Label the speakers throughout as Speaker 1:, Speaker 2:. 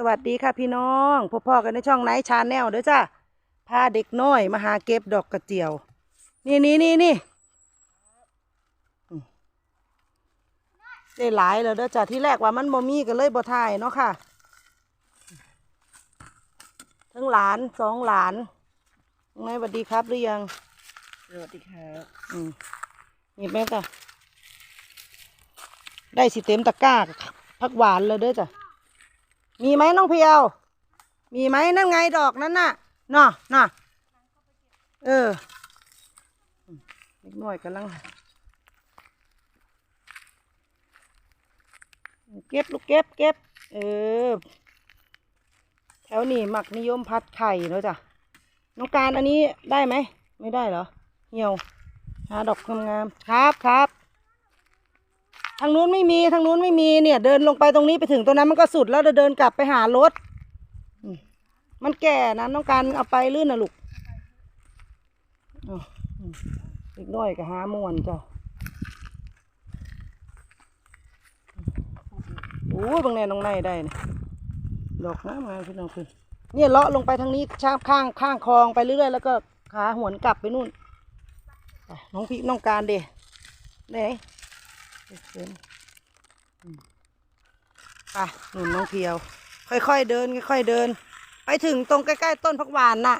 Speaker 1: สวัสดีค่ะพี่น้องพบพ่อกันในช่องไนท์ชาแนลเด้อจ้าพาเด็กน้อยมาหาเก็บดอกกระเจียว นี่นี่นี่นี่อืมได้หลายแล้วเด้อจ้าที่แรกว่ามันบ่มีก็เลยบ่ถ่ายเนาะค่ะ ทั้งหลานสองหลานไงสวัสดีครับหรือยัง
Speaker 2: สวัสดีครับ
Speaker 1: อืมหยิบไหมจ้ะได้สิเต็มตะกร้าพักหวานเลยเด้อจ้ะ มีไหมน้องเพียว มีไหมนั่นไงดอกนั้นน่ะน่ะน่ะเอออืมเล็กน้อยกำลังเก็บลูกเก็บเก็บเออ แถวนี้หมักนิยมพัดไข่เนาะจ้ะน้องการอันนี้ได้ไหม ไม่ได้เหรอ เหี่ยว หาดอกงามๆครับครับ ทางนู้นไม่มีทางนู้นไม่มีเนี่ย เดินลงไปตรงนี้ไปถึงตรงนั้นมันก็สุดแล้วเดินกลับไปหารถ มันแก่นะน้องการเอาไปลื่นนะลูกอ้าวอืมเล็กน้อยก็หามวนจ้ะโอ้ยบางแน่น้องในได้เนี่ยดอกงามาพี่น้องคือเนี่ยเลาะลงไปทางนี้ชาบข้างข้างคลองไปเรื่อยๆแล้วก็ขาหวนกลับไปนู่นน้องพี่น้องการเดไหน เดินไปหนุนน้องเพียว ค่อยๆเดิน ค่อยๆเดิน ไปถึงตรงใกล้ๆต้นพักหวานน่ะ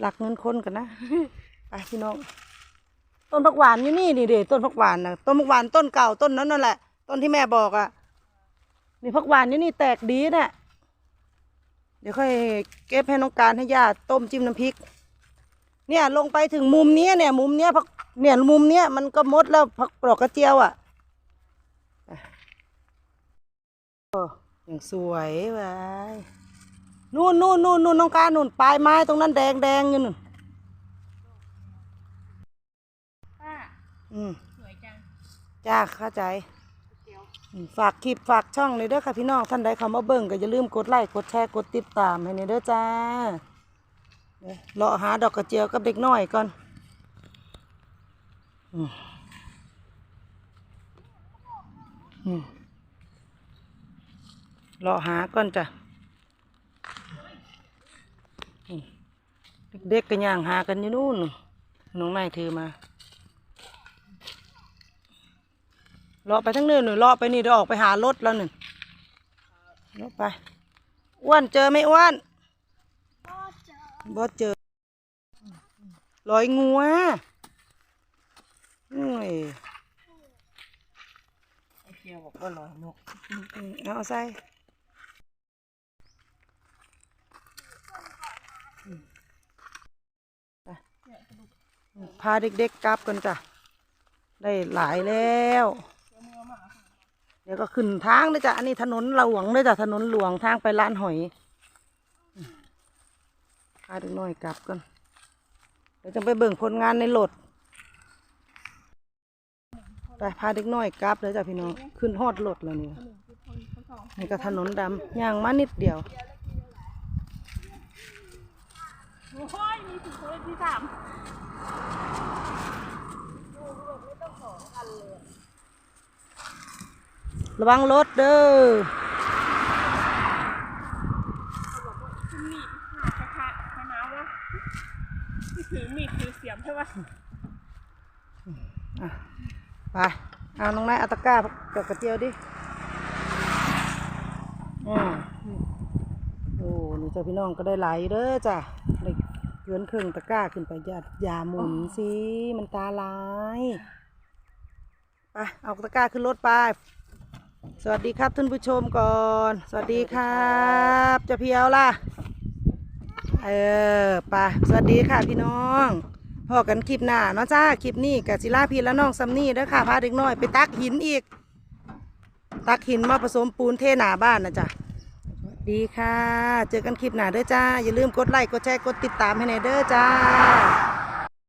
Speaker 1: หลักเงินคนกันนะไปพี่น้อง ต้นพักหวานอยู่นี่นี่เด็ต้นพักหวานนะต้นพักหวานต้นเก่าต้นนั้นนั่นแหละ ต้นที่แม่บอกอะ่ะนี่พักหวานอยู่นี่แตกดีน่ะเดี๋ยวค่อยเก็บให้น้องการให้ย่าต้มจิ้มน้ำพริก เนี่ยลงไปถึงมุมนี้เนี่ย มุมเนี้ยพัก เนี่ยมุมเนี้ยมันก็มดแล้วพักดอกกระเจียวอะอะโอ้อย่างสวยเว้ยนู่นนู่นนู่นนู่นน้องการนู่นปลายไม้ตรงนั้นแดงแดงอยู่นู่น
Speaker 2: ป้า
Speaker 1: อืม
Speaker 2: สวยจัง
Speaker 1: จ้าเข้าใจ
Speaker 2: เดี๋ยว
Speaker 1: อืมฝากคลิปฝากช่องเลยเด้อค่ะพี่น้องท่านใดเข้ามาเบิ่งก็อย่าลืมกดไลค์กดแชร์กดติดตามให้เนี่ยเด้อจ้าเดี๋ยวรอหาดอกกระเจียวกับเด็กน้อยก่อนอืมอืม รอหาก่อนจ้ะอืมเด็กๆก็ย่างหากันอยู่นู่นน้องนายถือมาเลาะไปทั้งเนินหนึ่งเลาะไปนี่เดี๋ยวออกไปหารถแล้วหนึ่งเลาะไปอ้วนเจอไหมอ้วนบ่เจอลอยงัว อุ้ย
Speaker 2: ไอเกียวบอกว่าลอยนก
Speaker 1: อืมเอาใส่อืมไปอืมพาเด็กๆกลับกันจ้ะ ได้หลายแล้ว เดี๋ยวก็ขึ้นทางเลยจ้ะ อันนี้ถนนหลวงเลยจ้ะ ถนนหลวงทางไปร้านหอยอืมพาเด็กน้อยกลับกันเดี๋ยวจะไปเบิ่งผลงานในรถ ไปพาเด็กน้อยกลับเลยจ้ะพี่น้อง ขึ้นฮอดรถแล้วนี่นี่ก็ถนนดำย่างมานิดเดียว
Speaker 2: โอ้ยมีถึงคนที่สาม
Speaker 1: ระวังรถเด้อ
Speaker 2: คุณมีดหากระทะคณะวะถือมีดถือเสียมใช่ปะ
Speaker 1: อะ ไป เอาน้องนายอาตะกร้ากับกระเจียวดิอืมโอ้นี่เจ้ะพี่น้องก็ได้หลายเด้อจ้ะได้เกินครึ่งตะกร้าขึ้นไปอย่าอย่าหมุนสิมันตาลายไปเอาตะกร้าขึ้นรถไปสวัสดีครับท่านผู้ชมก่อน สวัสดีครับจะเพียวล่ะ เออไปสวัสดีค่ะพี่น้อง พอกันคลิปหน้าเนาะจ้าคลิปนี้กับศิลาพีและน้องซัมนี่เด้อค่ะพาเด็กน้อยไปตักหินอีก ตักหินมาผสมปูนเทหนาบ้านนะจ๊ะดีค่ะ เจอกันคลิปหน้าเด้อจ้า อย่าลืมกดไลค์กดแชร์กดติดตามให้ในเด้อจ้า